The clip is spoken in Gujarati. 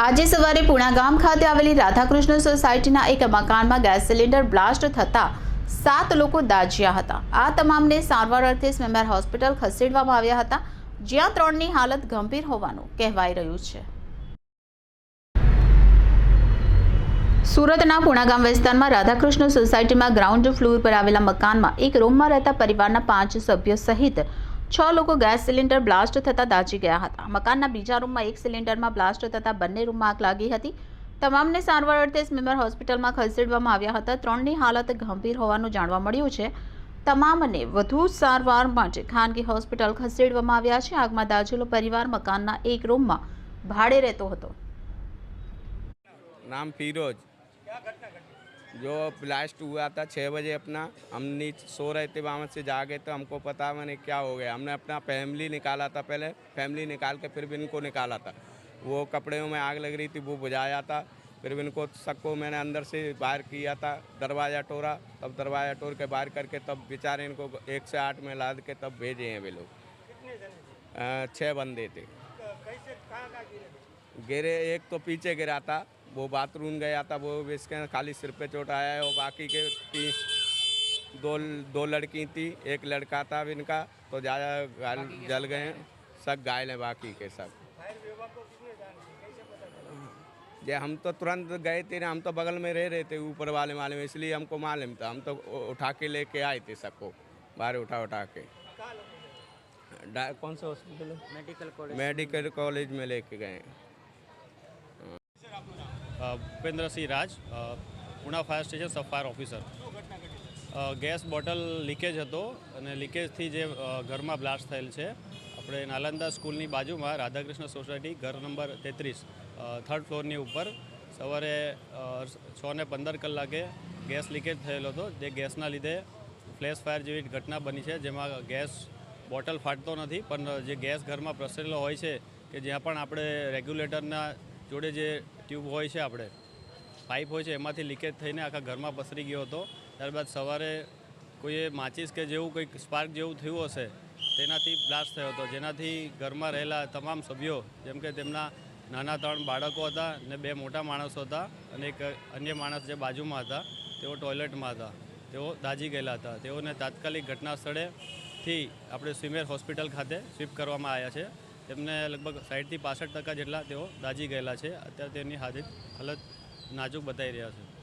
આજે સવારે પુણા ગામ ખાતે આવેલી રાધાકૃષ્ણ સોસાયટીના એક મકાનમાં ગેસ સિલિન્ડર બ્લાસ્ટ થતા સાત લોકો દાજ્યા હતા. આ તમામને સારવાર અર્થે સ્મેમેર હોસ્પિટલ ખસેડવામાં આવ્યા હતા, જ્યાં ત્રણની હાલત ગંભીર હોવાનું કહેવાઈ રહ્યું છે. સુરતના પુણાગામ વિસ્તારમાં રાધાકૃષ્ણ સોસાયટીમાં ગ્રાઉન્ડ ફ્લોર પર આવેલા મકાનમાં એક રૂમમાં રહેતા પરિવારના પાંચ સભ્યો સહિત છ લોકો ગેસ સિલિન્ડર બ્લાસ્ટ થતાં દાઝી ગયા હતા. મકાનના બીજા રૂમમાં એક સિલિન્ડરમાં બ્લાસ્ટ થતાં બંને રૂમમાં આગ લાગી હતી. તમામને સારવાર અર્થે સ્મીમર હોસ્પિટલમાં ખસેડવામાં આવ્યા હતા. ત્રણની હાલત ગંભીર હોવાનું જાણવા મળ્યું છે. તમામને વધુ સારવાર માટે ખાનગી હોસ્પિટલ ખસેડવામાં આવ્યા છે. આગમાં દાજેલો પરિવાર મકાનના એક રૂમમાં ભાડે રહેતો હતો. નામ ફિરોજ. जो ब्लास्ट हुआ था छः बजे अपना हम नीचे सो रहे थे वहाँ से जागे तो हमको पता मैंने क्या हो गया। हमने अपना फैमिली निकाला था पहले फैमिली निकाल के फिर भी इनको निकाला था। वो कपड़े में आग लग रही थी वो बुझाया था। फिर भी इनको सबको मैंने अंदर से बाहर किया था दरवाज़ा टोरा तब दरवाज़ा टोर के बाहर करके तब बेचारे इनको एक से आठ में लाद के तब भेजे हैं वे लोग। छः बंदे थे? गिरे एक तो पीछे गिरा था वो बाथरूम गया था वो इसके खाली सिर पे चोट आया है और बाकी के तीन दो दो लड़की थी एक लड़का था अब इनका तो ज़्यादा घायल जल गए हैं सब घायल हैं बाकी के सब। ये हम तो तुरंत गए थे ना हम तो बगल में रह रहे थे ऊपर वाले माले में इसलिए हमको मालूम था हम तो उठा के लेके आए थे सबको बाहर उठा उठा के। कौन सा हॉस्पिटल है? मेडिकल कॉलेज मेडिकल कॉलेज में लेके गए। हैं Bhupendrasinh Raj Puna fire station sub fire officer gas bottle leakage હતો અને લીકેજથી જે ઘરમાં બ્લાસ્ટ થયેલ છે. આપણે નાલંદા સ્કૂલની બાજુમાં રાધાકૃષ્ણ સોસાયટી ઘર નંબર તેત્રીસ થર્ડ ફ્લોરની ઉપર સવારે છ ને પંદર કલાકે ગેસ લીકેજ થયેલો હતો. જે ગેસના લીધે ફ્લેશ ફાયર જેવી ઘટના બની છે, જેમાં ગેસ બોટલ ફાટતો નથી. પણ જે ગેસ ઘરમાં પ્રસરેલો હોય છે, કે જ્યાં પણ આપણે રેગ્યુલેટરના જોડે જે ટ્યુબ હોય છે આપણે પાઇપ હોય છે, એમાંથી લીકેજ થઈને આખા ઘરમાં પસરી ગયો હતો. ત્યારબાદ સવારે કોઈએ માચીસ કે જેવું કંઈક સ્પાર્ક જેવું થયું હશે, તેનાથી બ્લાસ્ટ થયો હતો. જેનાથી ઘરમાં રહેલા તમામ સભ્યો, જેમ કે તેમના નાના ત્રણ બાળકો હતા અને બે મોટા માણસો હતા અને એક અન્ય માણસ જે બાજુમાં હતા, તેઓ ટોયલેટમાં હતા. તેઓ દાઝી ગયેલા હતા. તેઓને તાત્કાલિક ઘટના સ્થળેથી આપણે સ્વિમેર હોસ્પિટલ ખાતે શિફ્ટ કરવામાં આવ્યા છે. તેમને લગભગ સાઠથી પાસઠ ટકા જેટલા તેઓ દાઝી ગયેલા છે. અત્યારે તેમની હાજર હાલત નાજુક બતાવી રહ્યા છે.